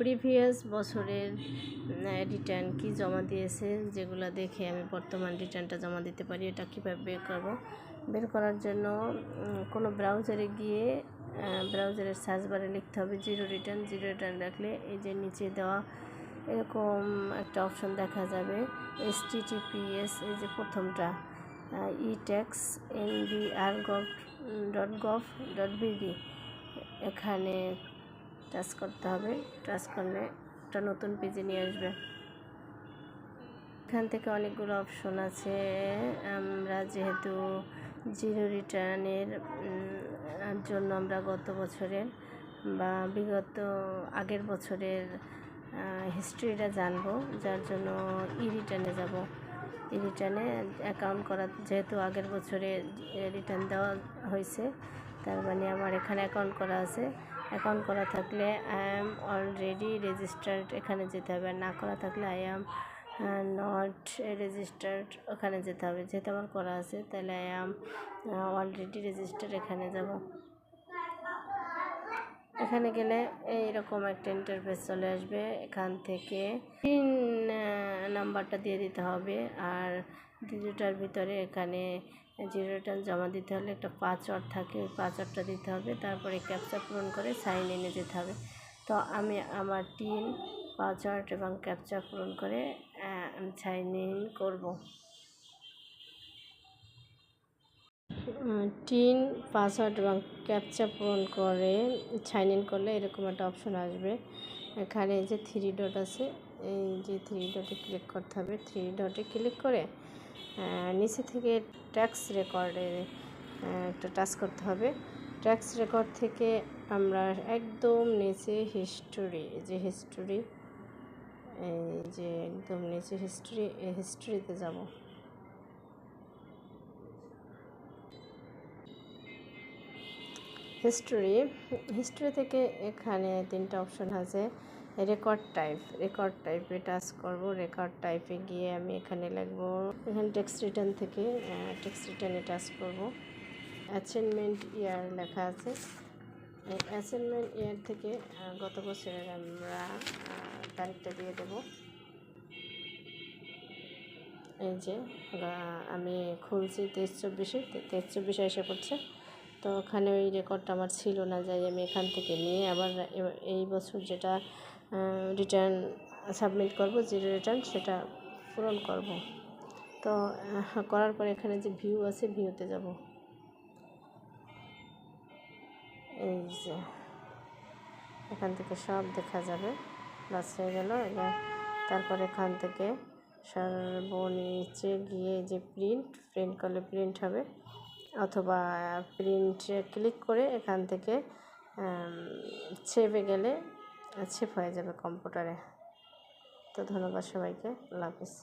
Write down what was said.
Previous বছরের return কি জমা দিয়েছে যেগুলো দেখে আমি বর্তমান রিটার্নটা জমা দিতে পারি, এটা কীভাবে বের করব? বের করার জন্য কোনো ব্রাউজারে গিয়ে ব্রাউজারের সার্চ বারে লিখতে হবে জিরো রিটার্ন জিরো রিটার্ন রাখলে এই যে নিচে দেওয়া এরকম একটা অপশন দেখা যাবে এস টিটিপিএস এই যে প্রথমটা e tax N B R gov dot gov dot BD এখানে টাচ করতে হবে। টাচ করলে একটা নতুন পেজে নিয়ে আসবে। এখান থেকে অনেকগুলো অপশন আছে। আমরা যেহেতু জিরো রিটার্নের জন্য আমরা গত বছরের বা বিগত আগের বছরের হিস্ট্রিটা জানব। যার জন্য ই রিটার্নে যাব। ই রিটার্নে অ্যাকাউন্ট করা, যেহেতু আগের বছরে রিটার্ন দেওয়া হয়েছে, তার মানে আমার এখানে অ্যাকাউন্ট করা আছে। অ্যাকাউন্ট করা থাকলে আই অ্যাম অলরেডি রেজিস্টার্ড এখানে যেতে হবে। না করা থাকলে আই অ্যাম নট রেজিস্টার্ড ওখানে যেতে হবে। যেহেতু আমার করা আছে, তাহলে আই অ্যাম অলরেডি রেজিস্টার্ড এখানে যাব। এখানে গেলে এইরকম একটা ইন্টারফেস চলে আসবে। এখান থেকে পিন নাম্বারটা দিয়ে দিতে হবে আর দ্বিতীয়টার ভিতরে এখানে জিরো রিটার্ন জমা দিতে হলে একটা পাসওয়ার্ড থাকে, ওই পাসওয়ার্ডটা দিতে হবে। তারপরে ক্যাপচা পূরণ করে সাইন ইনে যেতে হবে। তো আমি আমার টিন পাসওয়ার্ড এবং ক্যাপচা পূরণ করে সাইন ইন করব। টিন পাসওয়ার্ড এবং ক্যাপচা পূরণ করে সাইন ইন করলে এরকম একটা অপশন আসবে। এখানে যে থ্রি ডট আছে, এই যে থ্রি ডটে ক্লিক করতে হবে। থ্রি ডটে ক্লিক করে নিচে থেকে ট্যাক্স রেকর্ডে একটা টাচ করতে হবে। ট্যাক্স রেকর্ড থেকে আমরা একদম নিচে হিস্টোরি যে হিস্টোরি এই যে একদম নিচে হিস্ট্রি হিস্ট্রিতে যাব। হিস্টোরি হিস্টোরি থেকে এখানে তিনটা অপশন আছে রেকর্ড টাইপ রেকর্ড টাইপে টাচ করব রেকর্ড টাইপে গিয়ে আমি এখানে লিখব, এখানে টেক্সট রিটার্ন থেকে টেক্সট রিটার্নে টাচ করব। অ্যাসাইনমেন্ট ইয়ার লেখা আছে। অ্যাসাইনমেন্ট ইয়ার থেকে গত বছরের আমরা তারিখটা দিয়ে দেব। এই যে আমি খুলছি তেইশ চব্বিশে তেইশ চব্বিশে এসে পড়ছে। তো ওখানে ওই রেকর্ডটা আমার ছিল না, যাই আমি এখান থেকে নিয়ে আবার এই বছর যেটা রিটার্ন সাবমিট করব জিরো রিটার্ন সেটা পূরণ করব। তো করার পরে এখানে যে ভিউ আছে ভিউতে যাব। এই যে, এখান থেকে সব দেখা যাবে। বাস হয়ে গেল তারপর এখান থেকে সর্বনিচে গিয়ে যে প্রিন্ট প্রিন্ট করলে প্রিন্ট হবে। অথবা প্রিন্ট ক্লিক করে এখান থেকে ছেপে গেলে ছেপ হয়ে যাবে কম্পিউটারে তো ধন্যবাদ সবাইকে। আল্লাহ হাফিজ।